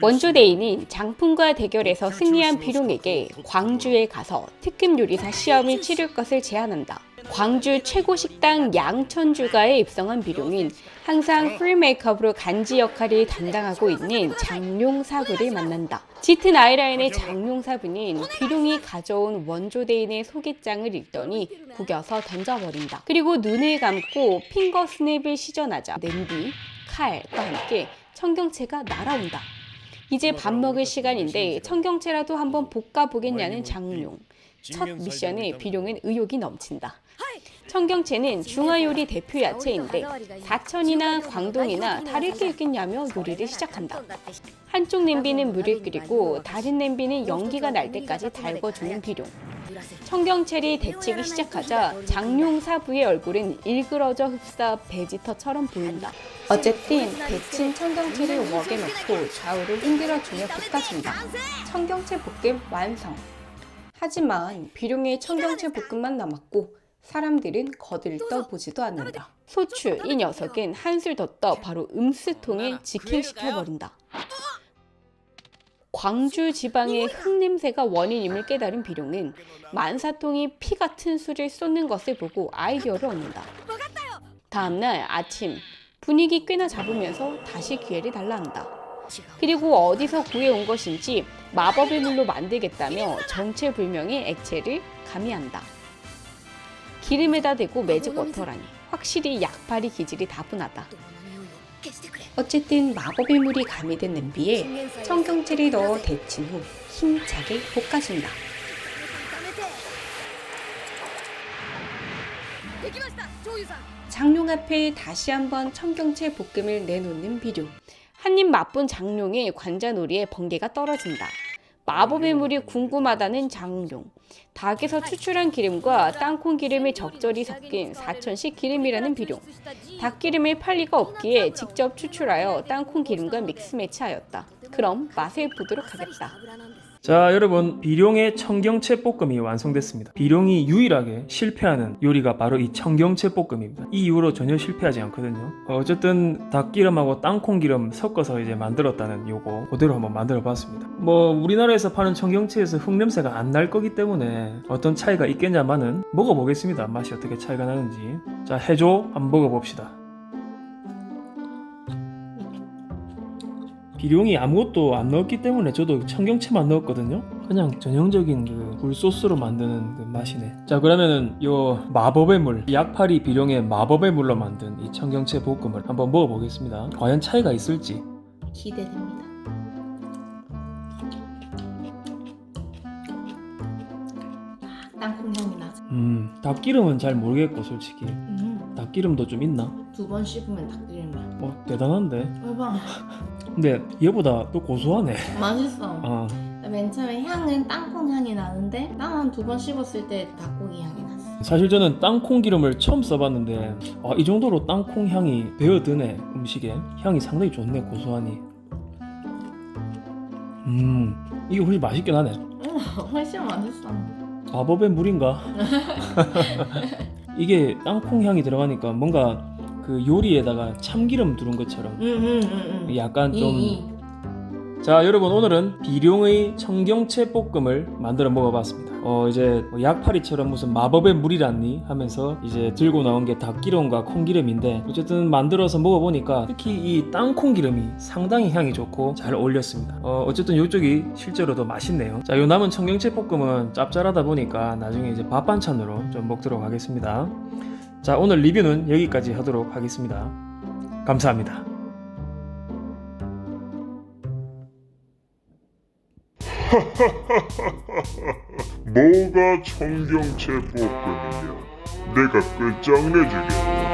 원조대인은 장풍과 대결에서 승리한 비룡에게 광주에 가서 특급 요리사 시험을 치를 것을 제안한다. 광주 최고 식당 양천주가에 입성한 비룡은 항상 풀 메이크업으로 간지 역할을 담당하고 있는 장룡사부를 만난다. 짙은 아이라인의 장룡사부는 비룡이 가져온 원조대인의 소개장을 읽더니 구겨서 던져버린다. 그리고 눈을 감고 핑거 스냅을 시전하자 냄비, 칼과 함께 청경채가 날아온다. 이제 밥 먹을 시간인데 청경채라도 한번 볶아 보겠냐는 장룡. 첫 미션에 비룡은 의욕이 넘친다. 청경채는 중화요리 대표 야채인데 사천이나 광동이나 다를 게 있겠냐며 요리를 시작한다. 한쪽 냄비는 물을 끓이고 다른 냄비는 연기가 날 때까지 달궈주는 비룡. 청경채를 데치기 시작하자 장룡 사부의 얼굴은 일그러져 흡사 베지터처럼 보인다. 어쨌든 데친 청경채를 웍에 넣고 좌우를 흔들어주며 볶아준다. 청경채 볶음 완성. 하지만 비룡의 청경채 볶음만 남았고 사람들은 거들떠 보지도 않는다. 소추 이 녀석은 한술 더 떠 바로 음수통에 직행시켜버린다. 광주 지방의 흙냄새가 원인임을 깨달은 비룡은 만사통이 피 같은 술을 쏟는 것을 보고 아이디어를 얻는다. 다음날 아침 분위기 꽤나 잡으면서 다시 기회를 달라 한다. 그리고 어디서 구해온 것인지 마법의 물로 만들겠다며 정체불명의 액체를 가미한다. 기름에다 대고 매직 워터라니 확실히 약팔이 기질이 다분하다. 어쨌든 마법의 물이 가미된 냄비에 청경채를 넣어 데친 후 힘차게 볶아준다. 장룡 앞에 다시 한번 청경채 볶음을 내놓는 비룡. 한입 맛본 장룡의 관자놀이에 번개가 떨어진다. 마법의 물이 궁금하다는 장룡. 닭에서 추출한 기름과 땅콩 기름이 적절히 섞인 사천식 기름이라는 비룡. 닭 기름을 팔 리가 없기에 직접 추출하여 땅콩 기름과 믹스 매치하였다. 그럼 맛을 보도록 하겠다. 자 여러분 비룡의 청경채 볶음이 완성됐습니다. 비룡이 유일하게 실패하는 요리가 바로 이 청경채 볶음입니다. 이 이후로 전혀 실패하지 않거든요. 어, 어쨌든 닭기름하고 땅콩기름 섞어서 이제 만들었다는 요거 그대로 한번 만들어 봤습니다. 뭐 우리나라에서 파는 청경채에서 흙냄새가 안 날 거기 때문에 어떤 차이가 있겠냐마는 먹어보겠습니다. 맛이 어떻게 차이가 나는지. 자 해조 한번 먹어봅시다 비룡이 아무것도 안 넣었기 때문에 저도 청경채만 넣었거든요. 그냥 전형적인 그 굴소스로 만드는 그 맛이네. 자 그러면은 요 마법의 물, 약파리 비룡의 마법의 물로 만든 이 청경채 볶음을 한번 먹어보겠습니다. 과연 차이가 있을지. 기대됩니다. 땅콩 향이 나죠. 음, 닭기름은 잘 모르겠고 솔직히 음, 닭기름도 좀 있나? 두 번 씹으면 닭기름이야. 어 대단한데. 대박. 근데 얘보다 또 고소하네. 맛있어. 아, 맨 처음에 향은 땅콩 향이 나는데 딱한두 번 씹었을 때 닭고기 향이 났어. 사실 저는 땅콩 기름을 처음 써봤는데 아, 이 정도로 땅콩 향이 배어드네 음식에 향이 상당히 좋네 고소하니. 음, 이게 훨씬 맛있긴 하네. 음, 훨씬 맛있어. 마법의 물인가? 이게 땅콩 향이 들어가니까 뭔가 그 요리에다가 참기름 두른 것처럼. 응응응응. 약간 좀 이, 자 여러분 오늘은 비룡의 청경채 볶음을 만들어 먹어봤습니다. 어 이제 뭐 약파리처럼 무슨 마법의 물이란니 하면서 이제 들고 나온 게 닭기름과 콩기름인데 어쨌든 만들어서 먹어보니까 특히 이 땅콩 기름이 상당히 향이 좋고 잘 어울렸습니다. 어 어쨌든 이쪽이 실제로 더 맛있네요. 자 요 남은 청경채 볶음은 짭짤하다 보니까 나중에 이제 밥 반찬으로 좀 먹도록 하겠습니다 자 오늘 리뷰는 여기까지 하도록 하겠습니다 감사합니다 뭐가 청경채 볶음이냐? 내가 끝장내주겠다.